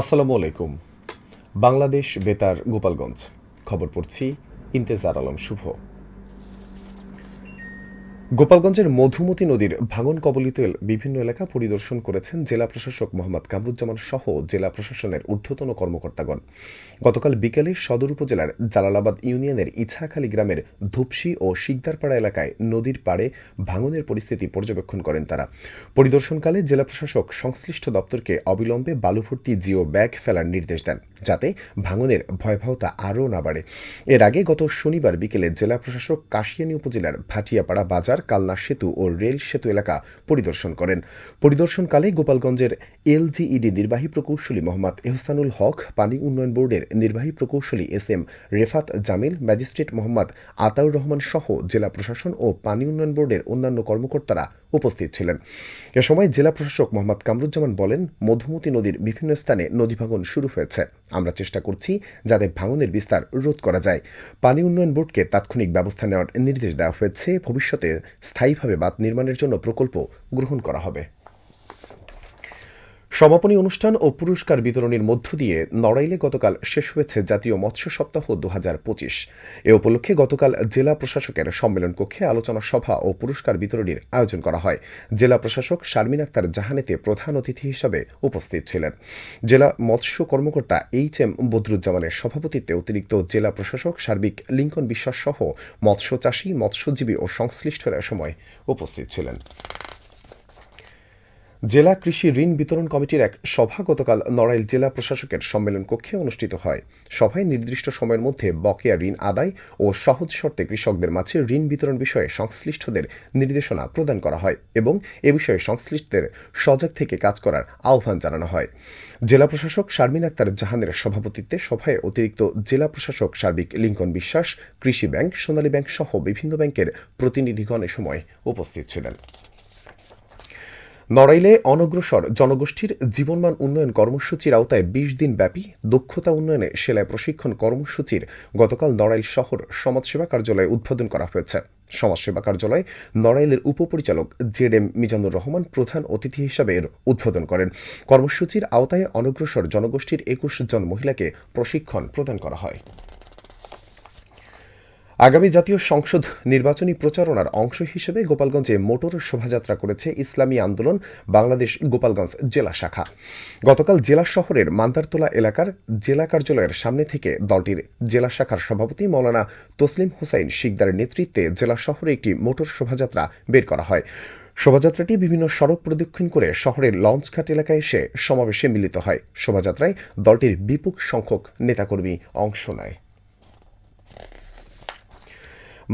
আসসালামু আলাইকুম। বাংলাদেশ বেতার গোপালগঞ্জ। খবর পড়ছি ইন্তেজার আলম শুভ। গোপালগঞ্জের মধুমতি নদীর ভাঙন কবলিত বিভিন্ন এলাকা পরিদর্শন করেছেন জেলা প্রশাসক মোহাম্মদ কামরুজ্জামান সহ জেলা প্রশাসনের ঊর্ধ্বতন কর্মকর্তাগণ। গতকাল বিকেলে সদর উপজেলার জালালাবাদ ইউনিয়নের ইছাখালী গ্রামের ধূপসি ও শিকদারপাড়া এলাকায় নদীর পাড়ে ভাঙনের পরিস্থিতি পর্যবেক্ষণ করেন তারা। পরিদর্শনকালে জেলা প্রশাসক সংশ্লিষ্ট দপ্তরকে অবিলম্বে বালুভর্তি জিও ব্যাগ ফেলার নির্দেশ দেন। যাতে ভাঙনের ভয়াবহতা আরও না বাড়ে। এর আগে গত শনিবার বিকেলে জেলা প্রশাসক কাশিয়ানী উপজেলার ভাটিয়াপাড়া বাজার, কালনা সেতু ও রেল সেতু এলাকা পরিদর্শন করেন। পরিদর্শনকালে গোপালগঞ্জের এলজিইডি নির্বাহী প্রকৌশলী মোহাম্মদ এহসানুল হক, পানি উন্নয়ন বোর্ডের নির্বাহী প্রকৌশলী S M Refat Jamil, magistrate Mohammad Ataur Rahman সহ জেলা প্রশাসন ও পানি উন্নয়ন বোর্ডের অন্যান্য কর্মকর্তারা উপস্থিত ছিলেন। এ সময় জেলা প্রশাসক মোহাম্মদ কামরুজ্জামান বলেন, মধুমতি নদীর বিভিন্ন স্থানে নদী ভাঙন শুরু হয়েছে। আমরা চেষ্টা করছি যাতে ভাঙনের বিস্তার রোধ করা যায়। পানি উন্নয়ন বোর্ডকে তাৎক্ষণিক ব্যবস্থা নেওয়ার নির্দেশ দেওয়া হয়েছে। ভবিষ্যতে স্থায়ীভাবে বাঁধ নির্মাণের জন্য প্রকল্প গ্রহণ করা হবে। সমাপনী অনুষ্ঠান ও পুরস্কার বিতরণের মধ্য দিয়ে নড়াইলে গতকাল শেষ হয়েছে জাতীয় মৎস্য সপ্তাহ দু হাজার পঁচিশ। এ উপলক্ষে গতকাল জেলা প্রশাসকের সম্মেলন কক্ষে আলোচনা সভা ও পুরস্কার বিতরণের আয়োজন করা হয়। জেলা প্রশাসক শারমিন আক্তার জাহানেতে প্রধান অতিথি হিসাবে উপস্থিত ছিলেন। জেলা মৎস্য কর্মকর্তা এইচ এম বদরুজ্জামানের সভাপতিত্বে অতিরিক্ত জেলা প্রশাসক সার্বিক লিঙ্কন বিশ্বাস সহ মৎস্য চাষী, মৎস্যজীবী ও সংশ্লিষ্টরা সময় উপস্থিত ছিলেন। জেলা কৃষি ঋণ বিতরণ কমিটির এক সভা গতকাল নড়াইল জেলা প্রশাসকের সম্মেলন কক্ষে অনুষ্ঠিত হয়। সভায় নির্দিষ্ট সময়ের মধ্যে বকেয়া ঋণ আদায় ও সহজ শর্তে কৃষকদের মাঝে ঋণ বিতরণ বিষয়ে সংশ্লিষ্টদের নির্দেশনা প্রদান করা হয় এবং এ বিষয়ে সংশ্লিষ্টদের সজাগ থেকে কাজ করার আহ্বান জানানো হয়। জেলা প্রশাসক শারমিন আক্তার জাহানের সভাপতিত্বে সভায় অতিরিক্ত জেলা প্রশাসক সার্বিক লিঙ্কন বিশ্বাস, কৃষি ব্যাংক, সোনালী ব্যাংক সহ বিভিন্ন ব্যাংকের প্রতিনিধিগণ এ সময় উপস্থিত ছিলেন। নড়াইলে অনগ্রসর জনগোষ্ঠীর জীবনমান উন্নয়ন কর্মসূচির আওতায় বিশ দিন ব্যাপী দক্ষতা উন্নয়নে সেলাই প্রশিক্ষণ কর্মসূচির গতকাল নড়াইল শহর সমাজসেবা কার্যালয়ে উদ্বোধন করা হয়েছে। সমাজসেবা কার্যালয়ে নড়াইলের উপপরিচালক জেড এম মিজানুর রহমান প্রধান অতিথি হিসাবে এর উদ্বোধন করেন। কর্মসূচির আওতায় অনগ্রসর জনগোষ্ঠীর একুশ জন মহিলাকে প্রশিক্ষণ প্রদান করা হয়। আগামী জাতীয় সংসদ নির্বাচনী প্রচারণার অংশ হিসেবে গোপালগঞ্জে মোটর শোভাযাত্রা করেছে ইসলামী আন্দোলন, বাংলাদেশ গোপালগঞ্জ জেলা শাখা। গতকাল জেলা শহরের মান্দারতলা এলাকার জেলা কার্যালয়ের সামনে থেকে দলটির জেলা শাখার সভাপতি মৌলানা তসলিম হোসাইন শিকদারের নেতৃত্বে জেলা শহরে একটি মোটর শোভাযাত্রা বের করা হয়। শোভাযাত্রাটি বিভিন্ন সড়ক প্রদক্ষিণ করে শহরের লঞ্চঘাট এলাকায় এসে সমাবেশে মিলিত হয়। শোভাযাত্রায় দলটির বিপুল সংখ্যক নেতাকর্মী অংশ নেয়।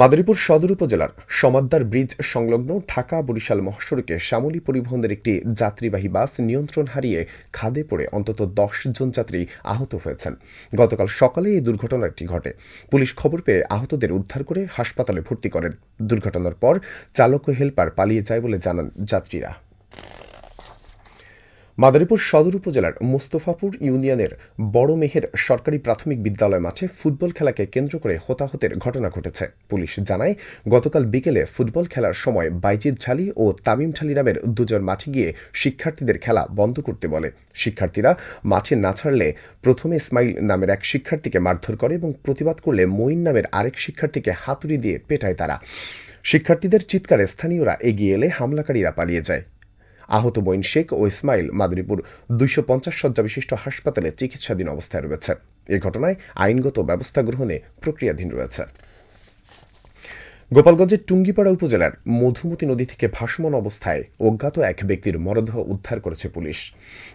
মাদারীপুর সদর উপজেলার সমাদ্দার ব্রিজ সংলগ্ন ঢাকা বরিশাল মহাসড়কে শ্যামলী পরিবহনের একটি যাত্রীবাহী বাস নিয়ন্ত্রণ হারিয়ে খাদে পড়ে অন্তত দশ জন যাত্রী আহত হয়েছেন। গতকাল সকালে এই দুর্ঘটনাটি ঘটে। পুলিশ খবর পেয়ে আহতদের উদ্ধার করে হাসপাতালে ভর্তি করেন। দুর্ঘটনার পর চালক ও হেলপার পালিয়ে যায় বলে জানান যাত্রীরা। মাদারীপুর সদর উপজেলার মোস্তফাপুর ইউনিয়নের বড় মেহের সরকারি প্রাথমিক বিদ্যালয় মাঠে ফুটবল খেলাকে কেন্দ্র করে হতাহতের ঘটনা ঘটেছে। পুলিশ জানায়, গতকাল বিকেলে ফুটবল খেলার সময় বাইজিদ ঝালি ও তামিম ঢালি নামের দুজন মাঠে গিয়ে শিক্ষার্থীদের খেলা বন্ধ করতে বলে। শিক্ষার্থীরা মাঠে না ছাড়লে প্রথমে ইসমাইল নামের এক শিক্ষার্থীকে মারধর করে এবং প্রতিবাদ করলে মঈন নামের আরেক শিক্ষার্থীকে হাতুড়ি দিয়ে পেটায় তারা। শিক্ষার্থীদের চিৎকারে স্থানীয়রা এগিয়ে এলে হামলাকারীরা পালিয়ে যায়। আহত বইন শেখ ও ইসমাইল মাদারীপুর দুইশো পঞ্চাশ শয্যা বিশিষ্ট হাসপাতালে চিকিৎসাধীন অবস্থায় রয়েছে। এ ঘটনায় আইনগত ব্যবস্থা গ্রহণে প্রক্রিয়াধীন রয়েছে। গোপালগঞ্জের টুঙ্গিপাড়া উপজেলার মধুমতি নদী থেকে ভাসমান অবস্থায় অজ্ঞাত এক ব্যক্তির মরদেহ উদ্ধার করেছে পুলিশ।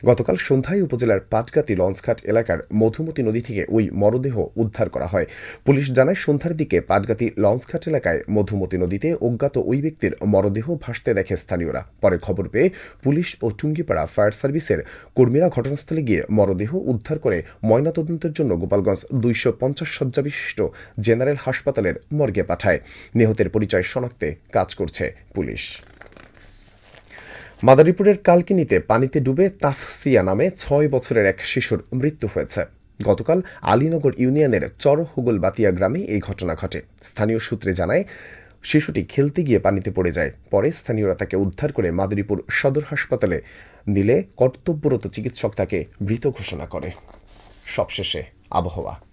গতকাল সন্ধ্যায় উপজেলার পাটগাতি লঞ্চঘাট এলাকার মধুমতি নদী থেকে ওই মরদেহ উদ্ধার করা হয়। পুলিশ জানায়, সন্ধ্যার দিকে পাটগাতি লঞ্চঘাট এলাকায় মধুমতি নদীতে অজ্ঞাত ওই ব্যক্তির মরদেহ ভাসতে দেখে স্থানীয়রা। পরে খবর পেয়ে পুলিশ ও টুঙ্গিপাড়া ফায়ার সার্ভিসের কর্মীরা ঘটনাস্থলে গিয়ে মরদেহ উদ্ধার করে ময়নাতদন্তের জন্য গোপালগঞ্জ দুইশো পঞ্চাশ শয্যা বিশিষ্ট জেনারেল হাসপাতালের মর্গে পাঠায়। নিহতের পরিচয় শনাক্তে কাজ করছে পুলিশ। মাদারীপুরের কালকিনিতে পানিতে ডুবে তাফসিয়া নামে ছয় বছরের এক শিশুর মৃত্যু হয়েছে। গতকাল আলীনগর ইউনিয়নের চরহুগল বাতিয়া গ্রামে এই ঘটনা ঘটে। স্থানীয় সূত্রে জানায়, শিশুটি খেলতে গিয়ে পানিতে পড়ে যায়। পরে স্থানীয়রা তাকে উদ্ধার করে মাদারীপুর সদর হাসপাতালে নিলে কর্তব্যরত চিকিৎসক তাকে মৃত ঘোষণা করে। সবশেষে আবহাওয়া।